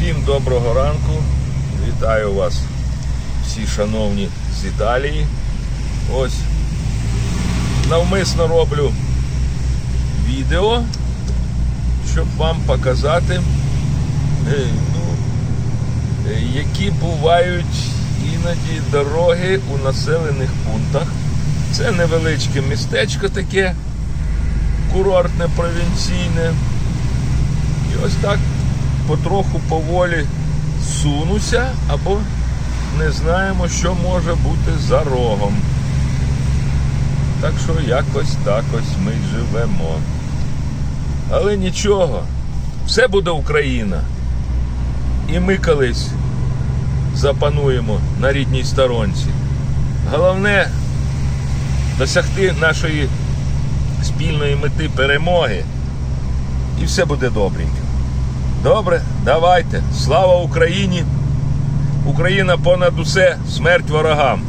Всім доброго ранку. Вітаю вас, всі шановні з Італії. Ось навмисно роблю відео, щоб вам показати, е, ну, е, які бувають іноді дороги у населених пунктах. Це невеличке містечко таке, курортне, провінційне. І ось так потроху поволі сунуся, або не знаємо, що може бути за рогом. Так що якось так ось ми живемо. Але нічого, все буде Україна. І ми колись запануємо на рідній сторонці. Головне досягти нашої спільної мети перемоги. І все буде добренько. Добре, давайте. Слава Україні! Україна понад усе, смерть ворогам.